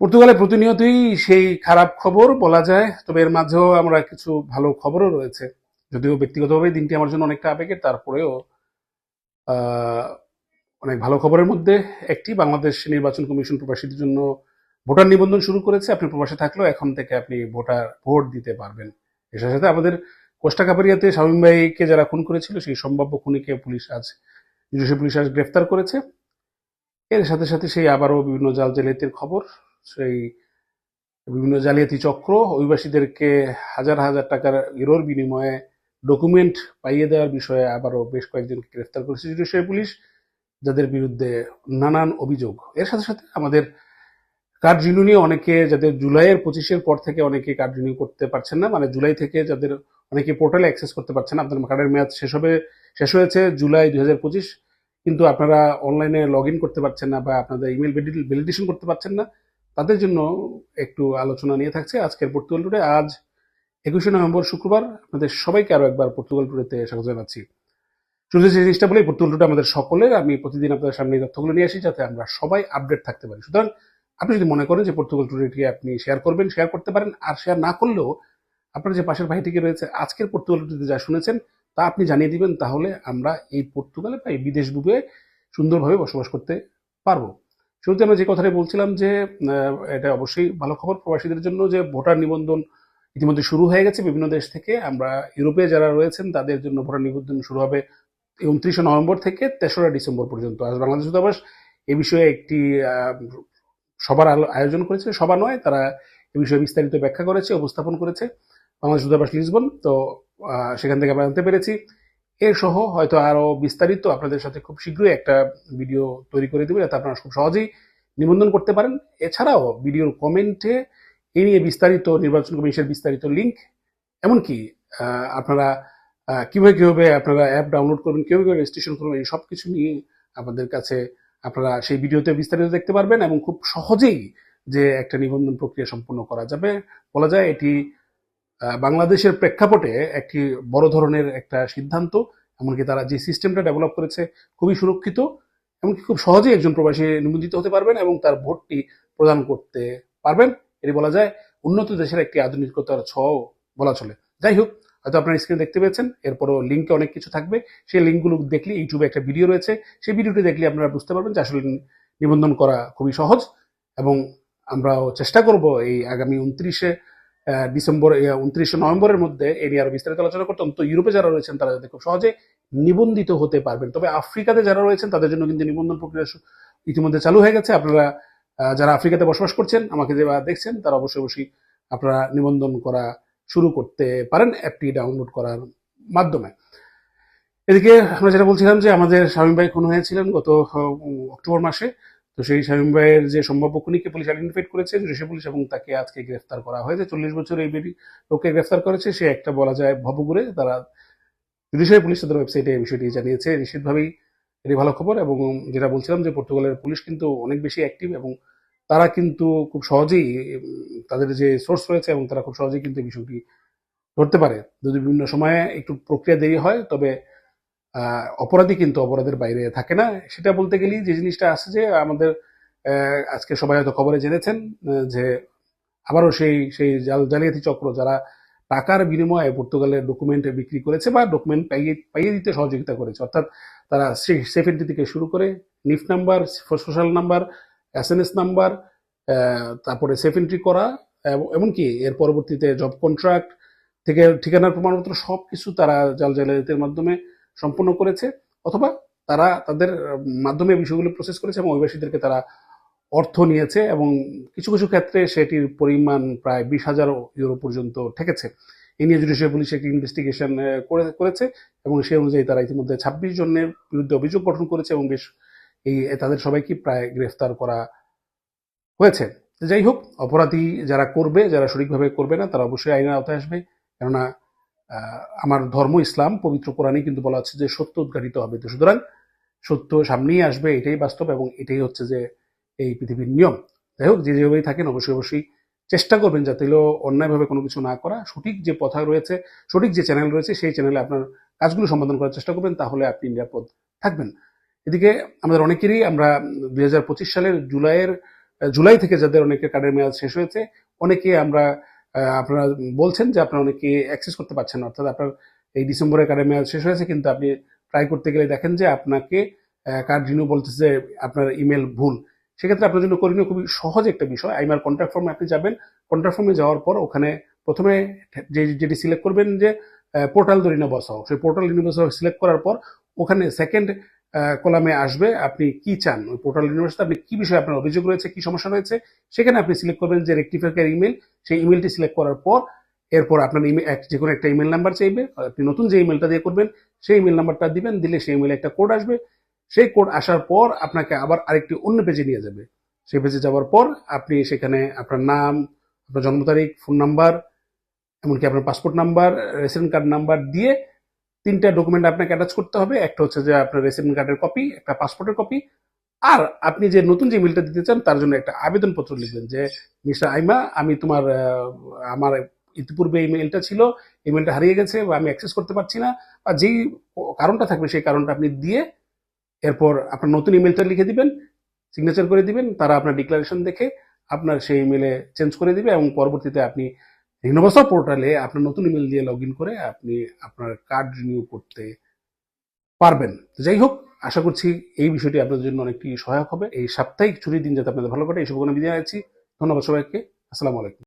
পর্তুগালে প্রতিনিয়তই সেই খারাপ খবর বলা যায়, তবে এর মাঝেও আমরা কিছু ভালো খবরও রয়েছে। যদিও ব্যক্তিগতভাবে দিনটি আমার জন্য অনেকটা আবেগের, তারপরেও অনেক ভালো খবরের মধ্যে একটি। বাংলাদেশ নির্বাচন কমিশন প্রবাসীদের জন্য ভোটার নিবন্ধন শুরু করেছে। আপনি প্রবাসে থাকলেও এখন থেকে আপনি ভোটার, ভোট দিতে পারবেন। এর সাথে সাথে আমাদের কোস্টা কাপারিয়াতে শামীম ভাইকে যারা খুন করেছিল, সেই সম্ভাব্য খুনিকে পুলিশ আজ পুলিশ আজ গ্রেফতার করেছে। এর সাথে সাথে সেই আবারও বিভিন্ন জাল জালিয়াতির খবর। সেই বিভিন্ন জালিয়াতি চক্র, অভিবাসীদেরকে হাজার হাজার টাকার ইউরোর বিনিময়ে ডকুমেন্ট পাইয়ে দেওয়ার বিষয়ে আবারও বেশ কয়েকজনকে গ্রেফতার করেছে জুডিশিয়াল পুলিশ, যাদের বিরুদ্ধে নানান অভিযোগ। এর সাথে সাথে আমাদের কার্ড রিনিউ অনেকে যাদের জুলাইয়ের পঁচিশের পর থেকে অনেকে কার্ড করতে পারছেন না মানে জুলাই থেকে যাদের অনেকে পোর্টালে অ্যাক্সেস করতে পারছেন না আপনাদের কার্ডের মেয়াদ শেষ হবে, শেষ হয়েছে জুলাই দুই হাজার পঁচিশ, কিন্তু আপনারা অনলাইনে লগ ইন করতে পারছেন না বা আপনাদের ইমেল ভ্যালিডেশন করতে পারছেন না। তাদের জন্য একটু আলোচনা নিয়ে থাকছে আজকের পর্তুগাল টুডে আজ একুশে নভেম্বর, শুক্রবার আপনাদের সবাইকে আরও একবার পর্তুগাল টুডেতে স্বাগত জানাচ্ছি। শুধু যে জিনিসটা বলে পর্তুগাল টুডে আমাদের সকলের। আমি প্রতিদিন আপনাদের সামনে তথ্যগুলো নিয়ে আসি যাতে আমরা সবাই আপডেট থাকতে পারি। সুতরাং আপনি যদি মনে করেন যে পর্তুগাল টুডেটি আপনি শেয়ার করবেন শেয়ার করতে পারেন, আর শেয়ার না করলেও আপনার যে পাশের ভাইটিকে রয়েছে, আজকের পর্তুগাল টুডেতে যা শুনেছেন, তা আপনি জানিয়ে দিবেন, তাহলে আমরা এই পর্তুগালে বা এই বিদেশ ডুবে সুন্দরভাবে বসবাস করতে পারব। শুরুতে আমরা যে কথাটা বলছিলাম যে এটা অবশ্যই ভালো খবর প্রবাসীদের জন্য যে ভোটার নিবন্ধন ইতিমধ্যে শুরু হয়ে গেছে বিভিন্ন দেশ থেকে। আমরা ইউরোপে যারা রয়েছেন তাদের জন্য ভোটার নিবন্ধন শুরু হবে উনত্রিশে নভেম্বর থেকে তেসরা ডিসেম্বর পর্যন্ত। আজ বাংলাদেশ দূতাবাস এ বিষয়ে একটি সবার আয়োজন করেছে। সভা নয়, তারা এ বিষয়ে বিস্তারিত ব্যাখ্যা করেছে, উপস্থাপন করেছে বাংলাদেশ দূতাবাস লিসবন। তো সেখান থেকে আমরা জানতে পেরেছি এর সহ হয়তো আরও বিস্তারিত আপনাদের সাথে খুব শীঘ্রই একটা ভিডিও তৈরি করে দেবে, যাতে আপনারা খুব সহজেই নিবন্ধন করতে পারেন। এছাড়াও ভিডিওর কমেন্টে এ নিয়ে বিস্তারিত, নির্বাচন কমিশনের বিস্তারিত লিঙ্ক এমনকি আপনারা কীভাবে, কীভাবে আপনারা অ্যাপ ডাউনলোড করবেন, কীভাবে রেজিস্ট্রেশন করবেন, এই সব কিছু নিয়ে আপনাদের কাছে আপনারা সেই ভিডিওতে বিস্তারিত দেখতে পারবেন এবং খুব সহজেই যে একটা নিবন্ধন প্রক্রিয়া সম্পন্ন করা যাবে। বলা যায় এটি বাংলাদেশের প্রেক্ষাপটে একটি বড় ধরনের একটা সিদ্ধান্ত, এমনকি তারা যে সিস্টেমটা ডেভেলপ করেছে খুবই সুরক্ষিত, এমনকি খুব সহজেই একজন প্রবাসী নিবন্ধিত হতে পারবেন এবং তার ভোটটি প্রদান করতে পারবেন। এটি বলা যায় উন্নত দেশের একটি আধুনিকতার ছোঁয়াও বলা চলে। যাই হোক, হয়তো আপনার স্ক্রিনে দেখতে পেয়েছেন, এরপরও লিঙ্কে অনেক কিছু থাকবে। সেই লিঙ্কগুলো দেখলে ইউটিউবে একটা ভিডিও রয়েছে। সেই ভিডিওটি দেখলে আপনারা বুঝতে পারবেন যে আসলে নিবন্ধন করা খুবই সহজ এবং আমরাও চেষ্টা করব এই আগামী উনত্রিশে ডিসেম্বর উনত্রিশে নভেম্বরের মধ্যে এ নিয়ে আরও বিস্তারিত আলোচনা করতাম। তো ইউরোপে যারা রয়েছেন, তারা যাতে খুব সহজে নিবন্ধিত হতে পারবেন। তবে আফ্রিকাতে যারা রয়েছেন, তাদের জন্য কিন্তু নিবন্ধন প্রক্রিয়া ইতিমধ্যে চালু হয়ে গেছে। আপনারা যারা আফ্রিকাতে বসবাস করছেন, আমাকে যে দেখছেন, তারা অবশ্যই অবশ্যই আপনারা নিবন্ধন করা শুরু করতে পারেন। অ্যাপটি ডাউনলোড করার মাধ্যমে। এদিকে আমরা যেটা বলছিলাম যে, আমাদের শামীম ভাই খুন হয়েছিলেন গত অক্টোবর মাসে। তো সেই শামীম ভাইয়ের যে সম্ভাব্য খুনিকে পুলিশ আইডেন্টিফাইড করেছে জুডিশিয়াল পুলিশ এবং তাকে আজকে গ্রেফতার করা হয়েছে। চল্লিশ বছর এই লোককে গ্রেফতার করেছে। সে একটা বলা যায় ভবগুড়ে তারা জুডিশিয়াল পুলিশ তাদের ওয়েবসাইটে এই বিষয়টি জানিয়েছে। নিশ্চিতভাবেই এটি ভালো খবর এবং যেটা বলছিলাম যে পর্তুগালের পুলিশ কিন্তু অনেক বেশি অ্যাক্টিভ এবং তারা কিন্তু খুব সহজেই তাদের যে সোর্স রয়েছে এবং তারা খুব সহজেই কিন্তু এই বিষয়টি ধরতে পারে। যদি বিভিন্ন সময়ে একটু প্রক্রিয়া দেরি হয়, তবে অপরাধী কিন্তু অপরাধের বাইরে থাকে না। সেটা বলতে গেলেই যে জিনিসটা আছে যে, আমাদের আজকে সবাই হয়তো খবরে জেনেছেন যে আবারও সেই সেই জাল- জালিয়াতি চক্র যারা টাকার বিনিময়ে পর্তুগালের ডকুমেন্ট বিক্রি করেছে বা ডকুমেন্ট পাইয়ে পাইয়ে দিতে সহযোগিতা করেছে, অর্থাৎ তারা সেফ এন্ট্রি থেকে শুরু করে NIF number, social number, S N S number তারপরে সেফ এন্ট্রি করা এমনকি এর পরবর্তীতে জব কন্ট্রাক্ট থেকে ঠিকানার প্রমাণপত্র সব কিছু তারা জাল, জালিয়াতির মাধ্যমে সম্পন্ন করেছে, অথবা তারা তাদের মাধ্যমে বিষয়গুলো প্রসেস করেছে এবং অভিবাসীদেরকে তারা অর্থ নিয়েছে এবং কিছু কিছু ক্ষেত্রে সেটির পরিমাণ প্রায় বিশ হাজার ইউরো পর্যন্ত ঠেকেছে। এই নিয়ে জুডিশিয়াল পুলিশ একটি ইনভেস্টিগেশন করেছে এবং সেই অনুযায়ী তারা ইতিমধ্যে ছাব্বিশ জনের বিরুদ্ধে অভিযোগ গঠন করেছে এবং বেশ এই তাদের সবাইকে প্রায় গ্রেফতার করা হয়েছে। যাই হোক, অপরাধী যারা করবে, যারা সঠিকভাবে করবে না, তারা অবশ্যই আইনের আওতায় আসবে। কেননা আমার ধর্ম ইসলাম, পবিত্র কোরআনে কিন্তু বলা হচ্ছে যে সত্য উদ্ঘাটিত হবে তো। সুতরাং সত্য সামনেই আসবে, এটাই বাস্তব এবং এটাই হচ্ছে যে এই পৃথিবীর নিয়ম। যাই হোক, যে যেভাবেই থাকেন, অবশ্যই অবশ্যই চেষ্টা করবেন যাতে হলো অন্যায়ভাবে কোনো কিছু না করা। সঠিক যে পথা রয়েছে, সঠিক যে চ্যানেল রয়েছে, সেই চ্যানেলে আপনার কাজগুলো সমাধান করার চেষ্টা করবেন, তাহলে আপনি নিরাপদ থাকবেন। এদিকে আমাদের অনেকেরই আমরা দুই হাজার পঁচিশ সালের জুলাইয়ের, জুলাই থেকে যাদের অনেকের কার্ডের মেয়াদ শেষ হয়েছে, অনেকে আমরা আপনারা বলছেন যে আপনারা অনেকে অ্যাক্সেস করতে পারছেন না। অর্থাৎ আপনার এই ডিসেম্বরের কার্ডের মেয়াদ শেষ হয়েছে, কিন্তু আপনি ট্রাই করতে গেলে দেখেন যে আপনাকে কার্ড রিনিউ বলতেছে যে আপনার ইমেল ভুল। সেক্ষেত্রে আপনার জন্য করণীয় খুবই সহজ একটা বিষয়। আইমার কন্ট্রাক্ট ফর্মে আপনি যাবেন। কন্ট্রাক্ট ফর্মে যাওয়ার পর ওখানে প্রথমে যে, যেটি সিলেক্ট করবেন যে পোর্টাল দো রিনো বসাও। সেই পোর্টাল রিনো বসাও। সিলেক্ট করার পর ওখানে সেকেন্ড কলামে আসবে, আপনি কি চান? ওই পোর্টাল ইউনিভার্সিটি আপনি কি বিষয়ে আপনার অভিযোগ রয়েছে, কি সমস্যা রয়েছে, সেখানে আপনি সিলেক্ট করবেন যে রেক্টিফায়ার ইমেল সেই ইমেলটি সিলেক্ট করার পর, এরপর আপনার ইমেল যে কোনো একটা ইমেল নাম্বার চাইবে, আপনি নতুন যে ইমেলটা দিয়ে করবেন, সেই ইমেল নাম্বারটা দিবেন, দিলে সেই ইমেলে একটা কোড আসবে, সেই কোড আসার পর আপনাকে আবার আরেকটি অন্য পেজে নিয়ে যাবে। সেই পেজে যাওয়ার পর আপনি সেখানে আপনার নাম, আপনার জন্ম তারিখ ফোন নাম্বার এমনকি আপনার passport number resident card number দিয়ে তিনটা ডকুমেন্ট আপনাকে অ্যাটাচ করতে হবে। একটা হচ্ছে যে আপনার রেসিডেন্ট কার্ডের কপি একটা পাসপোর্টের কপি আর আপনি যে নতুন যে ইমেলটা দিতে চান, তার জন্য একটা আবেদনপত্র লিখবেন যে, মিস্টার আইমা, আমি তোমার আমার ইতিপূর্বে ইমেলটা ছিল ইমেলটা হারিয়ে গেছে বা আমি অ্যাক্সেস করতে পারছি না। বা যেই কারণটা থাকবে, সেই কারণটা আপনি দিয়ে এরপর আপনার নতুন ইমেলটা লিখে দিবেন সিগনেচার করে দিবেন, তারা আপনার ডিক্লারেশন দেখে আপনার সেই ইমেলে চেঞ্জ করে দিবে এবং পরবর্তীতে আপনি রিনোভাসা পোর্টালে আপনার নতুন ইমেল দিয়ে লগ করে আপনি আপনার কার্ড রিনিউ করতে পারবেন। তো যাই হোক, আশা করছি এই বিষয়টি আপনাদের জন্য অনেকটি সহায়ক হবে। এই সাপ্তাহিক ছুটির দিন যাতে আপনাদের ভালো কাটে, এই শুভকামনা বিদায় আছি ধন্যবাদ সবাইকে। আসসালামু আলাইকুম।